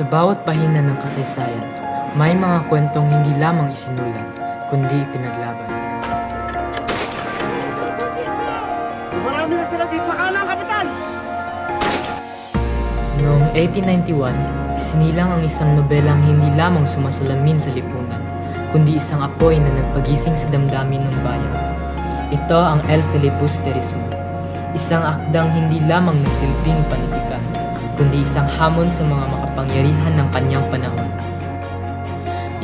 Sa bawat pahina ng kasaysayan, may mga kwentong hindi lamang isinulat, kundi ipinaglaban. Marami na sila dito sa kanan, Kapitan! Noong 1891, isinilang ang isang nobelang hindi lamang sumasalamin sa lipunan, kundi isang apoy na nagpagising sa damdamin ng bayan. Ito ang El Filibusterismo, isang akdang hindi lamang nagsilbing panitikan, kundi isang hamon sa mga makapangyarihan ng kanyang panahon.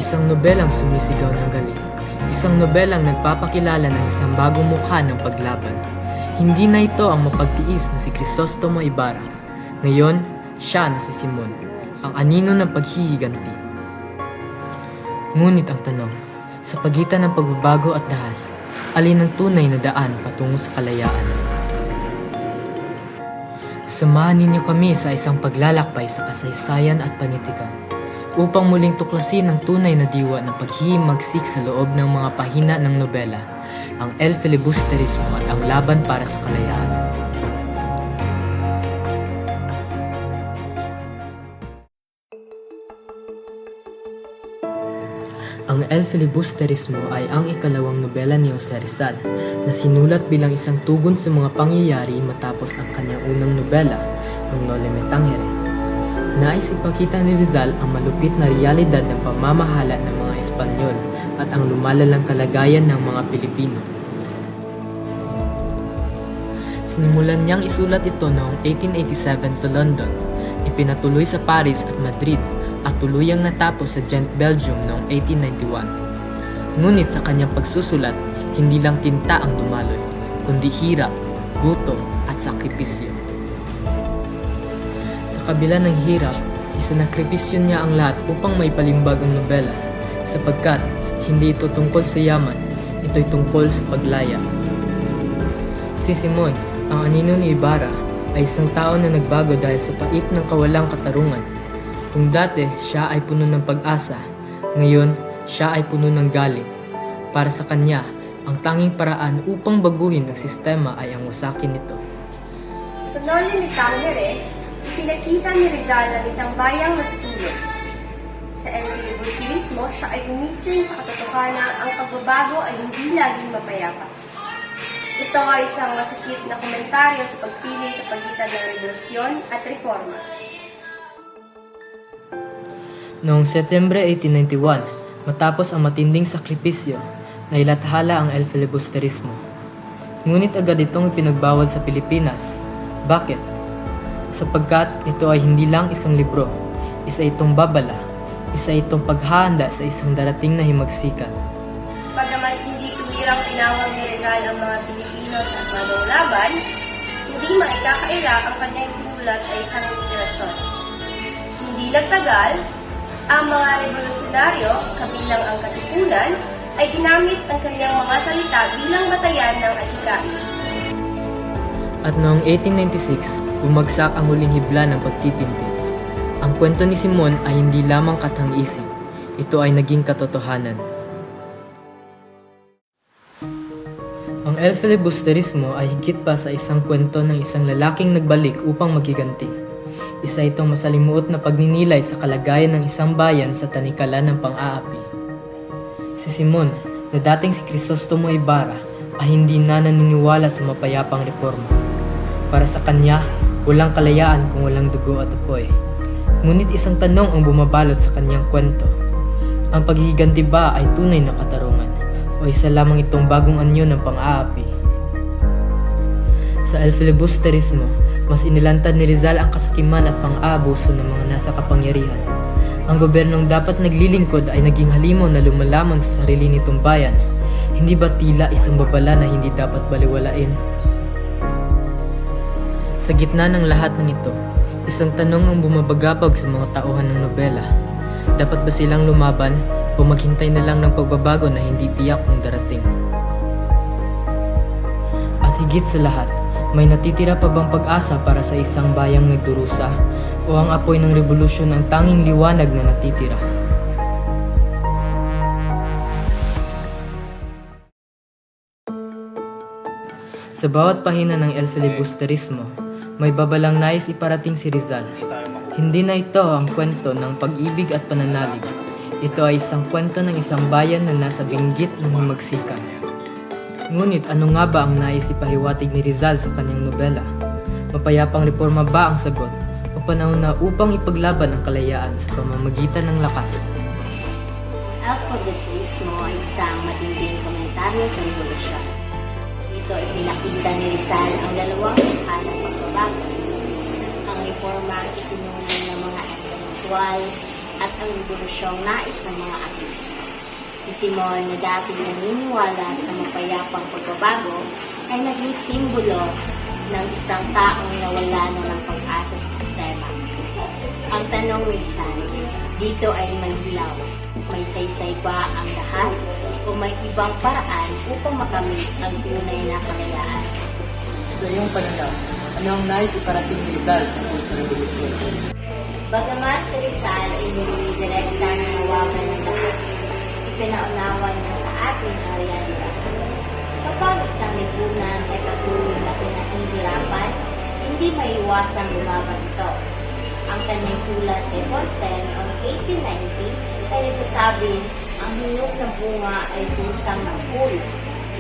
Isang nobelang sumisigaw ng galing, isang nobelang nagpapakilala ng isang bagong mukha ng paglaban. Hindi na ito ang mapagtiis na si Crisostomo Ibarra. Ngayon, siya na si Simon, ang anino ng paghihiganti. Ngunit ang tanong, sa pagitan ng pagbabago at dahas, alin ang tunay na daan patungo sa kalayaan? Samahan ninyo kami sa isang paglalakbay sa kasaysayan at panitikan upang muling tuklasin ang tunay na diwa ng paghihimagsik sa loob ng mga pahina ng nobela, ang El Filibusterismo at ang laban para sa kalayaan. Ang El Filibusterismo ay ang ikalawang nobela ni Jose Rizal na sinulat bilang isang tugon sa mga pangyayari matapos ang kanyang unang nobela, ang Nole Me Tangere. Nais ipakita ni Rizal ang malupit na realidad ng pamamahala ng mga Espanyol at ang lumalalang kalagayan ng mga Pilipino. Sinimulan niyang isulat ito noong 1887 sa London, ipinatuloy sa Paris at Madrid at tuluyang natapos sa Ghent, Belgium noong 1891. Ngunit sa kanyang pagsusulat, hindi lang tinta ang dumaloy, kundi hirap, gutom at sakripisyo. Sa kabila ng hirap, isanakripisyo niya ang lahat upang may palimbag ang nobela, sapagkat hindi ito tungkol sa yaman, ito'y tungkol sa paglaya. Si Simon, ang anino ni Ibarra, ay isang tao na nagbago dahil sa pait ng kawalang katarungan. Kung dati siya ay puno ng pag-asa, ngayon siya ay puno ng galit. Para sa kanya, ang tanging paraan upang baguhin ang sistema ay ang wasakin nito. Sa Noli ni Tangere, ipinakita ni Rizal ang isang bayang natutulog. Sa El Filibusterismo, siya ay gumising sa katotohanan ang pagbabago ay hindi laging mapayapa. Ito ay isang masakit na komentaryo sa pagpili sa pagitan ng revolusyon at reforma. Noong Setyembre 1891, matapos ang matinding sakripisyo, nailathala ang El Filibusterismo. Ngunit agad itong ipinagbawal sa Pilipinas. Bakit? Sapagkat ito ay hindi lang isang libro, isa itong babala, isa itong paghahanda sa isang darating na himagsikan. Bagamat hindi tuwirang tinawag ni Rizal ang mga Pilipino sa bagong laban, hindi maikakaila ang kanyang sinulat ay isang inspirasyon. Hindi nagtagal, ang mga revolusyonaryo, kabilang ang katipunan, ay ginamit ang kanyang mga salita bilang batayan ng adhikari. At noong 1896, bumagsak ang huling hibla ng pagtitimpik. Ang kwento ni Simon ay hindi lamang katang-isip, ito ay naging katotohanan. Ang El Filibusterismo ay higit pa sa isang kwento ng isang lalaking nagbalik upang magiganti. Isa itong masalimuot na pagninilay sa kalagayan ng isang bayan sa tanikalan ng pang-aapi. Si Simon, na dating si Crisostomo Ibarra, ay hindi na naniniwala sa mapayapang reforma. Para sa kanya, walang kalayaan kung walang dugo at apoy. Ngunit isang tanong ang bumabalot sa kanyang kwento. Ang paghihiganti ba ay tunay na katarungan o isa lamang itong bagong anyo ng pang-aapi? Sa El Filibusterismo, mas inilantad ni Rizal ang kasakiman at pang-aabuso ng mga nasa kapangyarihan. Ang gobyernong dapat naglilingkod ay naging halimaw na lumalaman sa sarili nitong bayan. Hindi ba tila isang babala na hindi dapat baliwalain? Sa gitna ng lahat ng ito, isang tanong ang bumabagabag sa mga tauhan ng nobela. Dapat ba silang lumaban o maghintay na lang ng pagbabago na hindi tiyak kung darating? At higit sa lahat, may natitira pa bang pag-asa para sa isang bayang nagdurusa o ang apoy ng revolusyon ang tanging liwanag na natitira? Sa bawat pahina ng El Filibusterismo, may babalang nais iparating si Rizal. Hindi na ito ang kwento ng pag-ibig at pananalig. Ito ay isang kwento ng isang bayan na nasa binggit ng himagsikan. Ngunit ano nga ba ang nais ipahiwatig ni Rizal sa kanyang nobela? Mapayapang reforma ba ang sagot? O panahon na upang ipaglaban ang kalayaan sa pamamagitan ng lakas? Ang pagdastrismo ay isang matinding komentaryo sa revolusyon. Dito ay pinakita ni Rizal ang dalawang mukha ng pagbabago. Ang reforma ang isinuli ng mga intelektual at ang revolusyong nais ng mga aktibo. Si Simon na dati naniniwala sa mapayapang pagbabago ay naging simbolo ng isang taong nawala na ng pag-asa sa sistema. Ang tanong ni Rizal, dito ay manhilaw. May saysay ba ang lahat o may ibang paraan upang makamit ang tunay na kalayaan? Sa iyong pananaw, ano ang nais iparating ni Rizal sa revolusyon? Bagamat si Rizal ay hindi direkta ipinaunawa niya sa atin ang realidad. Kapag isang lipunan ay patuloy na pinahihirapan, hindi maiwasang lumaban ito. Ang kanyang sulat kay Ponsen noong 1890 ay nagsasabi ang hinog ng bunga ay pusang ng pulo.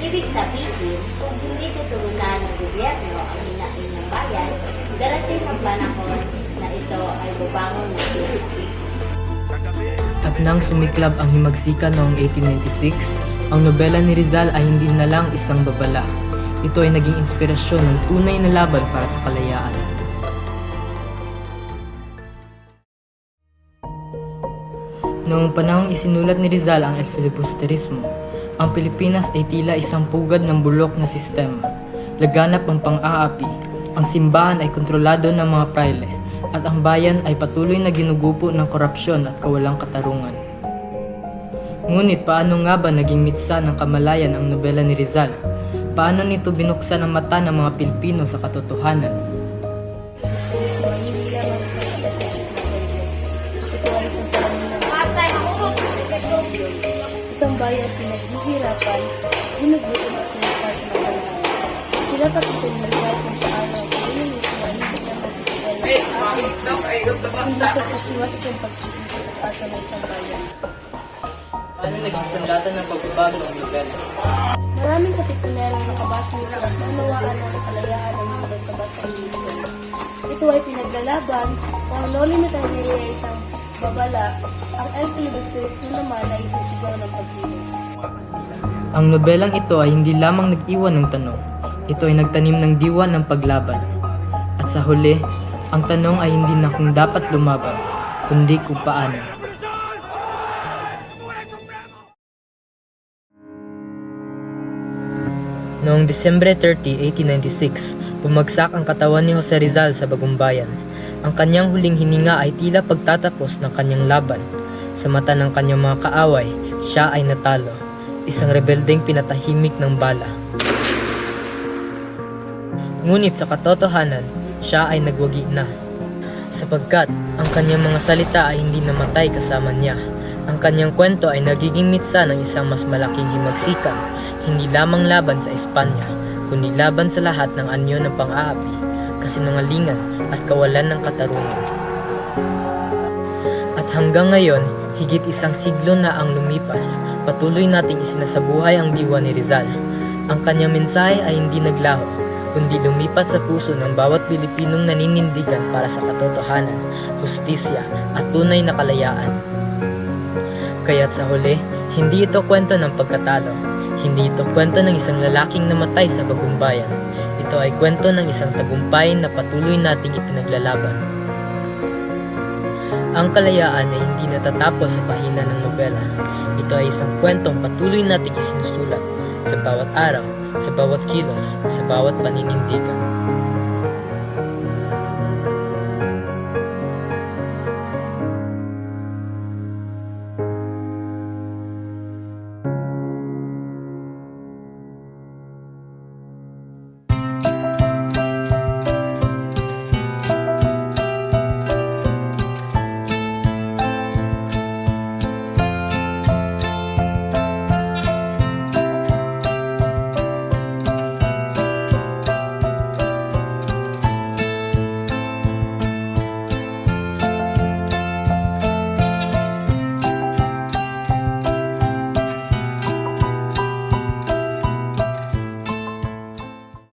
Ibig sabihin, kung hindi tutugunan ng gobyerno ang hinain ng bayan, darating ang panahon na ito ay babangon ng lupa. Nang sumiklab ang himagsikan noong 1896, ang nobela ni Rizal ay hindi na lang isang babala. Ito ay naging inspirasyon ng tunay na laban para sa kalayaan. Noong panahong isinulat ni Rizal ang El Filibusterismo, ang Pilipinas ay tila isang pugad ng bulok na sistema. Laganap ang pang-aapi, ang simbahan ay kontrolado ng mga praile, at ang bayan ay patuloy na ginugupo ng korupsyon at kawalang katarungan. Ngunit paano nga ba naging mitsa ng kamalayan ang nobela ni Rizal? Paano nito binuksan ang mata ng mga Pilipino sa katotohanan? Isang bayan pinaghihirapan, ginugutom at pinagsasamahan. Sila patuloy na hindi sa sistematikong pagpipin sa pagpasa ng isang bayan. Paano naging sandata ng pagbabago ang nobela? Maraming katipunerang nakabasa nila at nanawaan ng kalayaan ng mga basta-basta reliyon. Ito ay pinaglalaban, ni Taineri ay isang babala, ang El Filibusterismo naman ay isang sigaw ng pagkilos. Ang nobelang ito ay hindi lamang nag-iwan ng tanong, ito ay nagtanim ng diwa ng paglaban. At sa huli, ang tanong ay hindi na kung dapat lumaban, kundi kung paano. Noong Disyembre 30, 1896, bumagsak ang katawan ni Jose Rizal sa Bagumbayan. Ang kanyang huling hininga ay tila pagtatapos ng kanyang laban. Sa mata ng kanyang mga kaaway, siya ay natalo. Isang rebeldeng pinatahimik ng bala. Ngunit sa katotohanan, siya ay nagwagi na. Sapagkat ang kanyang mga salita ay hindi namatay kasama niya. Ang kanyang kwento ay nagiging mitsa ng isang mas malaking himagsikan, hindi lamang laban sa Espanya, kundi laban sa lahat ng anyo ng pang-aapi, kasinungalingan at kawalan ng katarungan. At hanggang ngayon, higit isang siglo na ang lumipas, patuloy nating isinasabuhay ang diwa ni Rizal. Ang kanyang mensahe ay hindi naglaho, kundi lumipat sa puso ng bawat Pilipinong naninindigan para sa katotohanan, hustisya at tunay na kalayaan. Kaya't sa huli, hindi ito kwento ng pagkatalo. Hindi ito kwento ng isang lalaking namatay sa bagumbayan. Ito ay kwento ng isang tagumpay na patuloy nating ipinaglalaban. Ang kalayaan ay hindi natatapos sa pahina ng nobela. Ito ay isang kwentong patuloy nating isinusulat sa bawat araw, sa bawat kilos, sa bawat paninindigan.